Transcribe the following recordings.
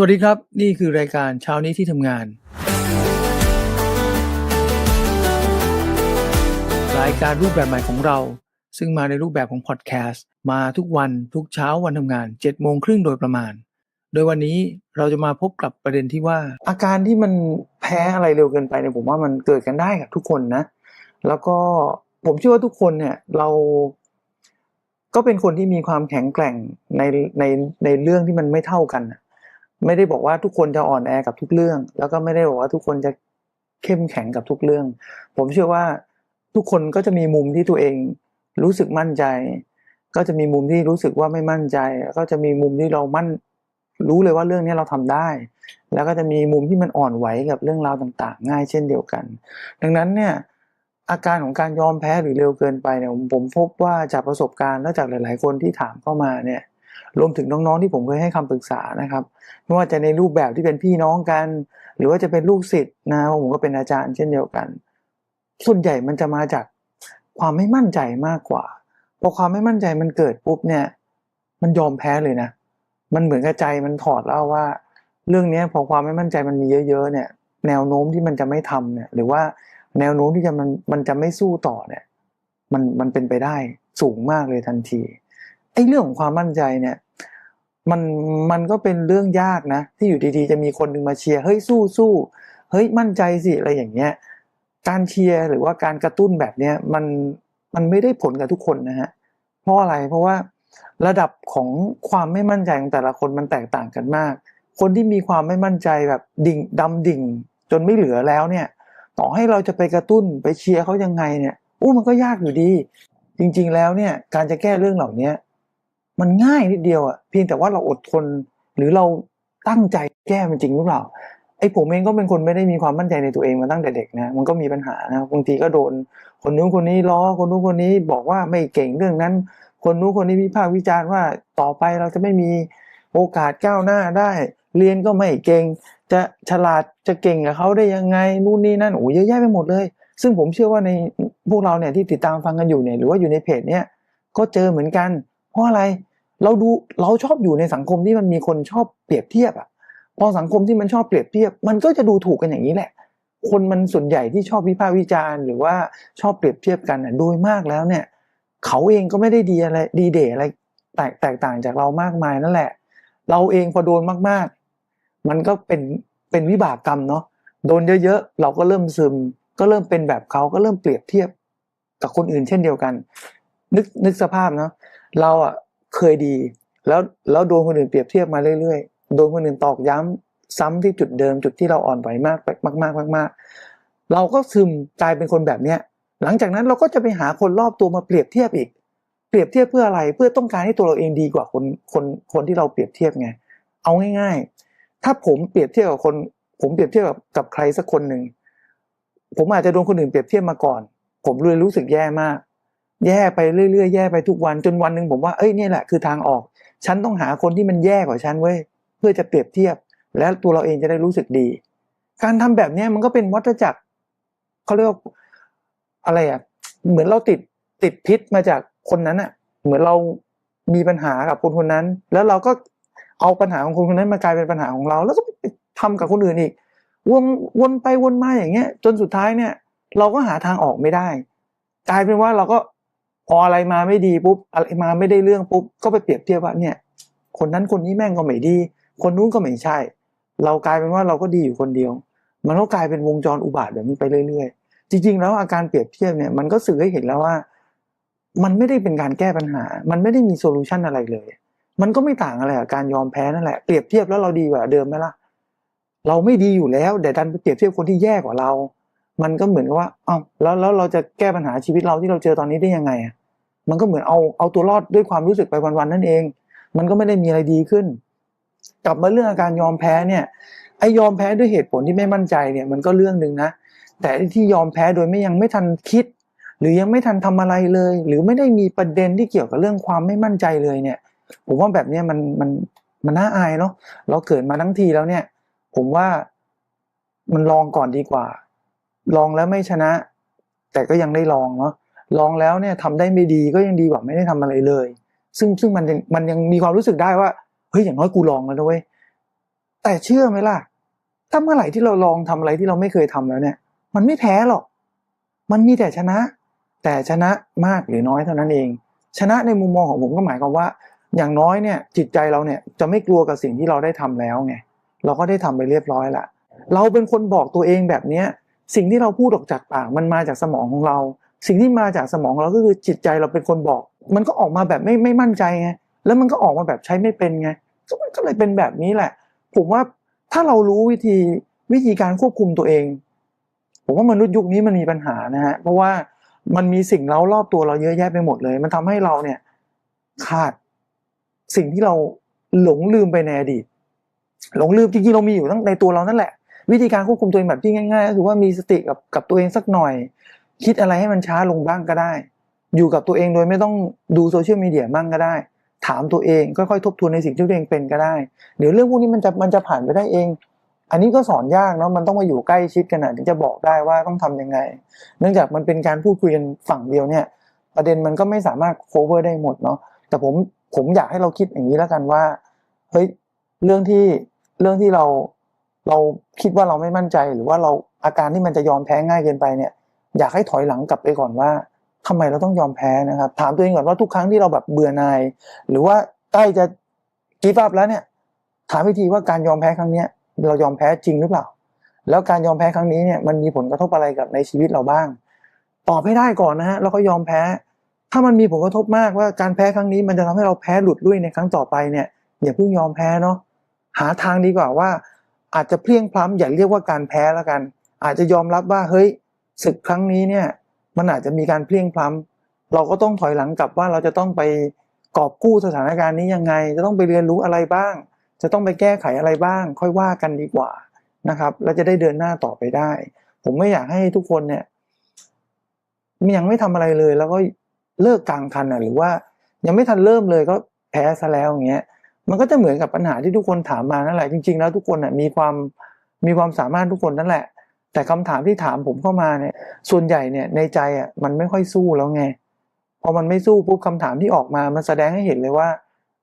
สวัสดีครับ นี่คือรายการเช้านี้ที่ทำงาน รายการรูปแบบใหม่ของเรา ซึ่งมาในรูปแบบของพอดแคสต์มาทุกวันทุกเช้าวันทำงาน7โมงครึ่งโดยประมาณ โดยวันนี้เราจะมาพบกับประเด็นที่ว่า อาการที่มันแพ้อะไรเร็วเกินไปเนี่ยผมว่ามันเกิดกันได้กับทุกคนนะ แล้วก็ผมเชื่อว่าทุกคนเนี่ยเราก็เป็นคนที่มีความแข็งแกร่งในในในเรื่องที่มันไม่เท่ากันนะ ไม่ได้บอกว่าทุกคนจะอ่อนแอกับทุกเรื่อง แล้วก็ไม่ได้บอกว่าทุกคนจะเข้มแข็งกับทุกเรื่อง ผมเชื่อว่าทุกคนก็จะมีมุมที่ตัวเองรู้สึกมั่นใจ ก็จะมีมุมที่รู้สึกว่าไม่มั่นใจ ก็จะมีมุมที่เรามั่นรู้เลยว่าเรื่องนี้เราทำได้ แล้วก็จะมีมุมที่มันอ่อนไหวกับเรื่องราวต่างๆ ง่ายเช่นเดียวกัน ดังนั้นเนี่ยอาการของการยอมแพ้หรือเร็วเกินไปเนี่ยผมพบว่าจากประสบการณ์และจากหลาย ๆ คนที่ถามเข้ามาเนี่ย รวมถึงน้องๆที่ผมเคยให้คำปรึกษานะครับไม่ว่าจะในรูปแบบที่เป็นพี่น้องกัน หรือว่าจะเป็นลูกศิษย์นะผมก็เป็นอาจารย์เช่นเดียวกัน ส่วนใหญ่มันจะมาจากความไม่มั่นใจมากกว่าพอความไม่มั่นใจมันเกิดปุ๊บเนี่ย มันยอมแพ้เลยนะ มันเหมือนกับใจมันถอดแล้วว่า เรื่องนี้พอความไม่มั่นใจมันมีเยอะ ๆ เนี่ย แนวโน้มที่มันจะไม่ทำเนี่ย หรือว่าแนวโน้มที่จะมันมันจะไม่สู้ต่อเนี่ย มันมันเป็นไปได้สูงมากเลยทันที อ้เรื่องของความมั่นใจเนี่ยมันมันก็เป็นเรื่องยากนะ ที่อยู่ดีๆ จะมีคนหนึ่งมาเชียร์เฮ้ยสู้สู้เฮ้ยมั่นใจสิอะไรอย่างเงี้ยการเชียร์หรือว่าการกระตุ้นแบบเนี้ยมันมันไม่ได้ผลกับทุกคนนะฮะเพราะอะไรเพราะว่าระดับของความไม่มั่นใจของแต่ละคนมันแตกต่างกันมาก คนที่มีความไม่มั่นใจแบบดิ่งดำดิ่ง จนไม่เหลือแล้วเนี่ย ต่อให้เราจะไปกระตุ้นไปเชียร์เขายังไงเนี่ยอู้มันก็ยากอยู่ดี จริง ๆ แล้วเนี่ยการจะแก้เรื่องเหล่านี้ มันง่ายนิดเดียวอะเพียงแต่ว่าเราอดทน หรือเราตั้งใจแก้มันจริงหรือเปล่าไอ้ผมเองก็เป็นคนไม่ได้มีความมั่นใจในตัวเองมาตั้งแต่เด็กนะมันก็มีปัญหานะบางทีก็โดน คนนู้นคนนี้ล้อคนนู้นคนนี้บอกว่าไม่เก่งเรื่องนั้น คนนู้นคนนี้วิพากษ์วิจารณ์ว่าต่อไปเราจะไม่มีโอกาสก้าวหน้าได้ เรียนก็ไม่เก่ง จะฉลาดจะเก่งกับเขาได้ยังไงนู่นนี่นั่นโอ้เยอะแยะไปหมดเลย ซึ่งผมเชื่อว่าในพวกเราเนี่ยที่ติดตามฟังกันอยู่เนี่ยหรือว่าอยู่ในเพจเนี่ยก็เจอเหมือนกัน เพราะอะไร เราดูเราชอบอยู่ในสังคมที่มันมีคนชอบเปรียบเทียบอะพอสังคมที่มันชอบเปรียบเทียบ มันก็จะดูถูกกันอย่างนี้แหละ คนมันส่วนใหญ่ที่ชอบวิพากษ์วิจารณ์ หรือว่าชอบเปรียบเทียบกันอะโดยมากแล้วเนี่ย เขาเองก็ไม่ได้ดีอะไรดีเด่อะไรแตกแตกต่างจากเรามากมายนั่นแหละ เราเองพอโดนมากๆ มันก็เป็นเป็นวิบากกรรมเนาะโดนเยอะๆ เราก็เริ่มซึม ก็เริ่มเป็นแบบเขาก็เริ่มเปรียบเทียบกับคนอื่นเช่นเดียวกัน นึกนึกสภาพเนาะเราอะ เคยดี แล้วแล้วโดนคนอื่นเปรียบเทียบมาเรื่อยๆโดนคนอื่นตอกย้ำซ้ำที่จุดเดิมจุดที่เราอ่อนไหวมากมากมากมากมากเราก็ซึมกลายเป็นคนแบบเนี้ยหลังจากนั้นเราก็จะไปหาคนรอบตัวมาเปรียบเทียบอีก เปรียบเทียบเพื่ออะไรเพื่อต้องการให้ตัวเราเองดีกว่าคนคนคนที่เราเปรียบเทียบไง เอาง่าย ๆ ถ้าผมเปรียบเทียบกับคน ผมเปรียบเทียบกับกับใครสักคนหนึ่งผมอาจจะโดนคนอื่นเปรียบเทียบมาก่อน ผมเลยรู้สึกแย่มาก แย่ไปเรื่อยๆแย่ไปทุกวันจนวันหนึ่งผมว่าเอ้ยนี่แหละคือทางออก ฉันต้องหาคนที่มันแย่กว่าฉันเว้ยเพื่อจะเปรียบเทียบ แล้วตัวเราเองจะได้รู้สึกดี การทำแบบนี้มันก็เป็นวัฏจักรเขาเรียกอะไรอะเหมือนเราติดติดพิษมาจากคนนั้นอะ เหมือนเรามีปัญหากับคนคนนั้น แล้วเราก็เอาปัญหาของคนคนนั้นมากลายเป็นปัญหาของเรา แล้วก็ไปทำกับคนอื่นอีกวนวนไปวนมาอย่างเงี้ย จนสุดท้ายเนี่ย เราก็หาทางออกไม่ได้กลายเป็นว่าเราก็ พออะไรมาไม่ดีปุ๊บอะไรมาไม่ได้เรื่องปุ๊บก็ไปเปรียบเทียบว่าเนี่ย คนนั้นคนนี้แม่งก็ไม่ดี คนนู้นก็ไม่ใช่ เรากลายเป็นว่าเราก็ดีอยู่คนเดียว มันก็กลายเป็นวงจรอุบาทแบบนี้ไปเรื่อยๆ จริง ๆ แล้วอาการเปรียบเทียบเนี่ยมันก็สื่อให้เห็นแล้วว่า มันไม่ได้เป็นการแก้ปัญหา มันไม่ได้มีโซลูชันอะไรเลย มันก็ไม่ต่างอะไรกับการยอมแพ้นั่นแหละเปรียบเทียบแล้วเราดีกว่าเดิมไหมล่ะ เราไม่ดีอยู่แล้วแต่ดันไปเปรียบเทียบคนที่แย่กว่าเรา มันก็เหมือนกับว่าอ้าวแล้วแล้วเราจะแก้ปัญหาชีวิตเราที่เราเจอตอนนี้ได้ยังไงอะมันก็เหมือนเอาเอาตัวรอดด้วยความรู้สึกไปวันๆนั่นเอง มันก็ไม่ได้มีอะไรดีขึ้น กลับมาเรื่องอาการยอมแพ้เนี่ยไอ้ยอมแพ้ด้วยเหตุผลที่ไม่มั่นใจเนี่ยมันก็เรื่องหนึ่งนะ แต่ที่ยอมแพ้โดยไม่ยังไม่ทันคิด หรือยังไม่ทันทำอะไรเลย หรือไม่ได้มีประเด็นที่เกี่ยวกับเรื่องความไม่มั่นใจเลยเนี่ยผมว่าแบบนี้มันมันมันน่าอายเนาะเราเกิดมาทั้งทีแล้วเนี่ย ผมว่ามันลองก่อนดีกว่า ลองแล้วไม่ชนะ แต่ก็ยังได้ลองเนาะลองแล้วเนี่ยทำได้ไม่ดีก็ยังดีกว่าไม่ได้ทำอะไรเลย ซึ่งซึ่งมันยังมันยังมีความรู้สึกได้ว่าเฮ้ยอย่างน้อยกูลองแล้วนะเว้ยแต่เชื่อไหมล่ะถ้าเมื่อไหร่ที่เราลองทำอะไรที่เราไม่เคยทำแล้วเนี่ย มันไม่แพ้หรอก มันมีแต่ชนะ แต่ชนะมากหรือน้อยเท่านั้นเอง ชนะในมุมมองของผมก็หมายความว่า อย่างน้อยเนี่ยจิตใจเราเนี่ยจะไม่กลัวกับสิ่งที่เราได้ทำแล้วไงเราก็ได้ทำไปเรียบร้อยละเราเป็นคนบอกตัวเองแบบเนี้ย สิ่งที่เราพูดออกจากปากมันมาจากสมองของเรา สิ่งที่มาจากสมองเราก็คือจิตใจเราเป็นคนบอก มันก็ออกมาแบบไม่ไม่มั่นใจไงแล้วมันก็ออกมาแบบใช้ไม่เป็นไงก็มันก็เลยเป็นแบบนี้แหละ ผมว่าถ้าเรารู้วิธีวิธีการควบคุมตัวเอง ผมว่ามนุษย์ยุคนี้มันมีปัญหานะฮะเพราะว่ามันมีสิ่งเร้ารอบตัวเราเยอะแยะไปหมดเลย มันทำให้เราเนี่ยขาดสิ่งที่เราหลงลืมไปในอดีตหลงลืมจริงๆเรามีอยู่ตั้งในตัวเรานั่นแหละ วิธีการควบคุมตัวเองแบบที่ง่าย ๆ ก็คือว่ามีสติกับกับตัวเองสักหน่อย คิดอะไรให้มันช้าลงบ้างก็ได้ อยู่กับตัวเองโดยไม่ต้องดูโซเชียลมีเดียบ้างก็ได้ ถามตัวเองค่อยๆทบทวนในสิ่งที่ตัวเองเป็นก็ได้ เดี๋ยวเรื่องพวกนี้มันจะมันจะผ่านไปได้เอง อันนี้ก็สอนยากเนาะมันต้องมาอยู่ใกล้ชิดกันนะถึงจะบอกได้ว่าต้องทำยังไง เนื่องจากมันเป็นการพูดคุยกันฝั่งเดียวเนี่ย ประเด็นมันก็ไม่สามารถ cover ได้หมดเนาะแต่ผมผมอยากให้เราคิดอย่างนี้แล้วกันว่าเฮ้ยเรื่องที่เรื่องที่เรา เราคิดว่าเราไม่มั่นใจหรือว่าเราอาการที่มันจะยอมแพ้ง่ายเกินไปเนี่ย อยากให้ถอยหลังกลับไปก่อนว่าทำไมเราต้องยอมแพ้นะครับ ถามตัวเองก่อนว่าทุกครั้งที่เราแบบเบื่อหน่าย หรือว่าใกล้จะกีฟับแล้วเนี่ย ถามวิธีว่าการยอมแพ้ครั้งเนี้ย เรายอมแพ้จริงหรือเปล่า แล้วการยอมแพ้ครั้งนี้เนี่ยมันมีผลกระทบอะไรกับในชีวิตเราบ้าง ตอบให้ได้ก่อนนะฮะแล้วก็ยอมแพ้ ถ้ามันมีผลกระทบมากว่าการแพ้ครั้งนี้มันจะทำให้เราแพ้หลุดลุ่ยในครั้งต่อไปเนี่ยอย่าเพิ่งยอมแพ้เนาะหาทางดีกว่าว่า อาจจะเพลียงพล้ำอย่าเรียกว่าการแพ้แล้วกัน อาจจะยอมรับว่าเฮ้ยศึกครั้งนี้เนี่ยมันอาจจะมีการเพลียงพล้ำเราก็ต้องถอยหลังกลับว่าเราจะต้องไปกอบกู้สถานการณ์นี้ยังไง จะต้องไปเรียนรู้อะไรบ้าง จะต้องไปแก้ไขอะไรบ้าง ค่อยว่ากันดีกว่านะครับเราจะได้เดินหน้าต่อไปได้ ผมไม่อยากให้ทุกคนเนี่ยยังไม่ทำอะไรเลยแล้วก็เลิกกลางคันอะหรือว่ายังไม่ทันเริ่มเลยก็แพ้ซะแล้วอย่างเงี้ย มันก็จะเหมือนกับปัญหาที่ทุกคนถามมานั่นแหละจริง ๆ แล้วทุกคนมีความมีความสามารถทุกคนนั่นแหละ แต่คำถามที่ถามผมเข้ามาเนี่ย ส่วนใหญ่เนี่ยในใจอะมันไม่ค่อยสู้แล้วไงพอมันไม่สู้ปุ๊บคำถามที่ออกมามันแสดงให้เห็นเลยว่า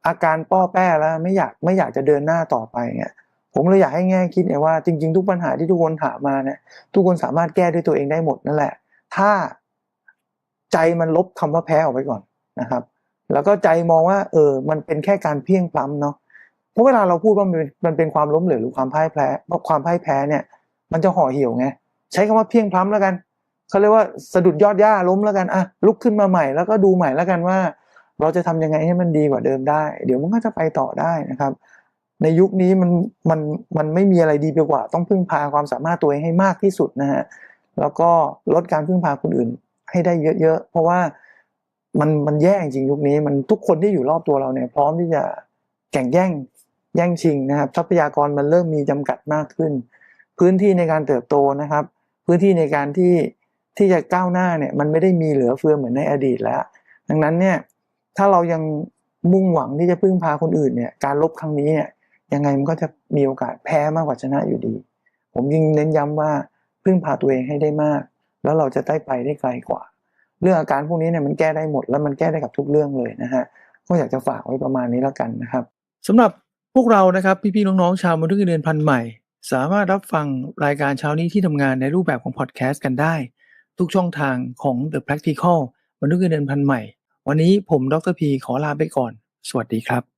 อาการป้อแป้แล้วไม่อยากไม่อยากจะเดินหน้าต่อไปเงี้ยผมเลยอยากให้แง่คิดเนี่ยว่าจริง ๆ ทุกปัญหาที่ทุกคนถามมาเนี่ยทุกคนสามารถแก้ด้วยตัวเองได้หมดนั่นแหละ ถ้าใจมันลบคำว่าแพ้ออกไปก่อนนะครับ แล้วก็ใจมองว่า เออ มันเป็นแค่การเพียงพล้ำเนาะเพราะเวลาเราพูดว่ามันเป็นมันเป็นความล้มเหลวหรือความพ่ายแพ้เพราะความพ่ายแพ้เนี่ย มันจะห่อเหี่ยวไงใช้คำว่าเพียงพล้ำแล้วกันเขาเรียกว่าสะดุดยอดหญ้าล้มแล้วกันอะลุกขึ้นมาใหม่แล้วก็ดูใหม่แล้วกันว่า เราจะทำยังไงให้มันดีกว่าเดิมได้ เดี๋ยวมันก็จะไปต่อได้นะครับ ในยุคนี้มันมันมันไม่มีอะไรดีไปกว่า ต้องพึ่งพาความสามารถตัวเองให้มากที่สุดนะฮะแล้วก็ลดการพึ่งพาคนอื่นให้ได้เยอะๆเพราะว่า มันมันแย่จริงยุคนี้มันทุกคนที่อยู่รอบตัวเราเนี่ยพร้อมที่จะแข่งแย่งแย่งชิงนะครับ ทรัพยากรมันเริ่มมีจำกัดมากขึ้น พื้นที่ในการเติบโตนะครับ พื้นที่ในการที่ที่จะก้าวหน้าเนี่ยมันไม่ได้มีเหลือเฟือเหมือนในอดีตแล้ว ดังนั้นเนี่ยถ้าเรายังมุ่งหวังที่จะพึ่งพาคนอื่นเนี่ยการลบครั้งนี้เนี่ยยังไงมันก็จะมีโอกาสแพ้มากกว่าชนะอยู่ดี ผมยิ่งเน้นย้ำว่าพึ่งพาตัวเองให้ได้มาก แล้วเราจะได้ไปได้ไกลกว่า เรื่องอาการพวกนี้เนี่ยมันแก้ได้หมด แล้วมันแก้ได้กับทุกเรื่องเลยนะฮะก็อยากจะฝากไว้ประมาณนี้แล้วกันนะครับสำหรับพวกเรานะครับพี่ๆน้องๆชาวมนุษย์เงินเดือนพันใหม่ สามารถรับฟังรายการเช้านี้ที่ทำงานในรูปแบบของพอดแคสต์กันได้ ทุกช่องทางของ The Practical มนุษย์เงินเดือนพันใหม่ วันนี้ผมดรพีขอลาไปก่อน สวัสดีครับ